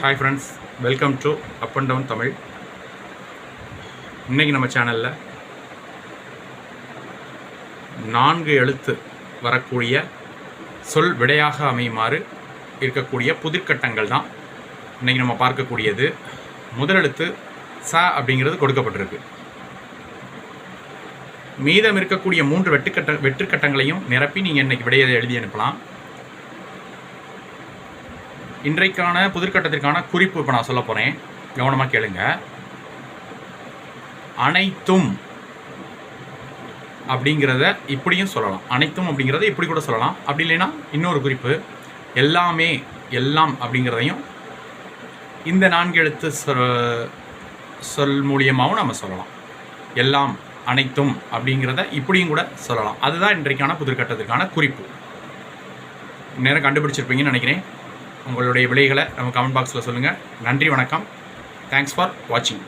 Hi friends welcome to up and down Tamil இன்றைக்கி நம்ம சேனலில் நான்கு எழுத்து வரக்கூடிய சொல் விடையாக அமையுமாறு இருக்கக்கூடிய புதிர்க்கட்டங்கள் தான் இன்றைக்கி நம்ம பார்க்கக்கூடியது. முதல் எழுத்து ச அப்படிங்கிறது கொடுக்கப்பட்டிருக்கு. மீதம் இருக்கக்கூடிய மூன்று வெட்டுக்கட்ட வெற்றுக்கட்டங்களையும் நிரப்பி நீங்கள் இன்றைக்கி விடையை எழுதி அனுப்பலாம். இன்றைக்கான புதிர்கட்டத்திற்கான குறிப்பு இப்போ நான் சொல்ல போகிறேன் கவனமாக கேளுங்க. அனைத்தும் அப்படிங்கிறத இப்படியும் சொல்லலாம். அனைத்தும் அப்படிங்கிறத இப்படி கூட சொல்லலாம். அப்படி இல்லைன்னா இன்னொரு குறிப்பு எல்லாமே எல்லாம் அப்படிங்கிறதையும் இந்த நான்கு எழுத்து சொ- சொல் மூலியமாகவும் நம்ம சொல்லலாம். எல்லாம் அனைத்தும் அப்படிங்கிறத இப்படியும் கூட சொல்லலாம். அதுதான் இன்றைக்கான புதிர்கட்டத்திற்கான குறிப்பு. நேரம் கண்டுபிடிச்சிருப்பீங்கன்னு நினைக்கிறேன். உங்களுடைய விலைகளை நம்ம கமெண்ட் பாக்ஸில் சொல்லுங்கள் நன்றி வணக்கம். தேங்க்ஸ் ஃபார் வாட்சிங்